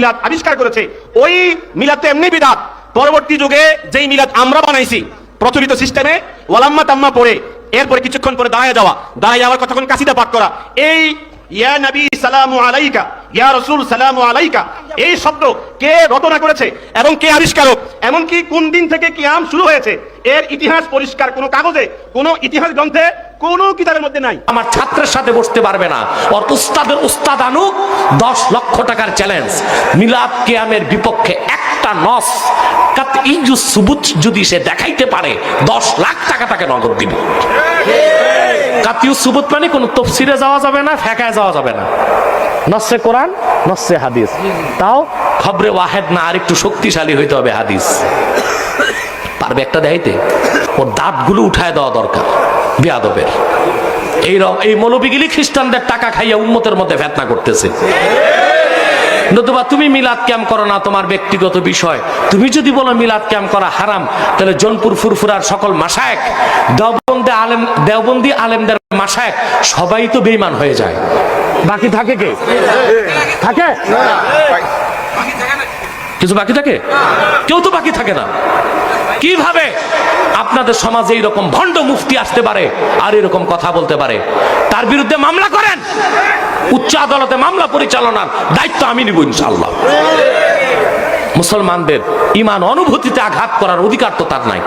মিলাদ আবিষ্কার করেছে। ওই মিলাদ তো এমনি বিদাত। পরবর্তী যুগে যেই মিলাদ আমরা বানাইছি, প্রচলিত সিস্টেমে ওয়ালাম্মা তাম্মা পড়ে, এরপরে কিছুক্ষণ পরে দাঁড়ায় যাওয়া দাঁড়ায় যাওয়ার কতক্ষণ কাসিদা পাঠ করা। এই, ইয়া নবী সালামু আলাইকা, ইয়া রসুল সালামু আলাইকা, এই শব্দ কে রচনা করেছে এবং কে আবিষ্কারক? এমনকি কোন দিন থেকে কিয়াম শুরু হয়েছে, এর ইতিহাস পরিষ্কার, কোনো কাগজে, কোনো ইতিহাস গ্রন্থে কোনো কিতাবের মধ্যে নাই। আমার ছাত্রের সাথে বসতে পারবে না। ওর উস্তাদের উস্তাদ আনুক, দশ লক্ষ টাকার চ্যালেঞ্জ মিলাদ কেয়ামের বিপক্ষে একটা নস কাত ইজু সুবুত যদি সে দেখাইতে পারে, দশ লাখ টাকা তাকে নগদ দিব। কাতিউ সুবুত মানে কোন তফসিরে যাওয়া যাবে না, ফেকায় যাওয়া যাবে না। নসে কোরআন, নসে হাদিস। তাও খবরে ওয়াহেদ না, আর একটু শক্তিশালী হইতে হবে হাদিস। পারবে একটা দেখাইতে? ওর দাঁতগুলো উঠায় দেওয়া দরকার। বেয়াদবের। এই এই মৌলবিগিলি খ্রিস্টানদের টাকা খাইয়া উন্মতের মধ্যে ফেতনা করতেছে। নতুবা তুমি মিলাদ ক্যাম্প করো না, তোমার ব্যক্তিগত বিষয়। তুমি যদি বলো মিলাদ ক্যাম্প করা হারাম, তাহলে জনপুর ফুরফুরার সকল মাসায়েক দেওবন্দি আলেম দেওবন্দি আলেমদের মাসায়েক সবাই তো বেইমান হয়ে যায়। বাকি থাকে কে? থাকে? কিছু বাকি থাকে? কেউ তো বাকি থাকে না। কীভাবে? আপনাদের সমাজে এইরকম ভণ্ড মুফতি আসতে পারে আর এরকম কথা বলতে পারে। তার বিরুদ্ধে মামলা করেন। উচ্চ আদালতে মামলা পরিচালনার দায়িত্ব আমি নিব ইনশাল্লাহ মুসলমানদের ইমান, অনুভূতিতে আঘাত করার অধিকার তো তার নাই।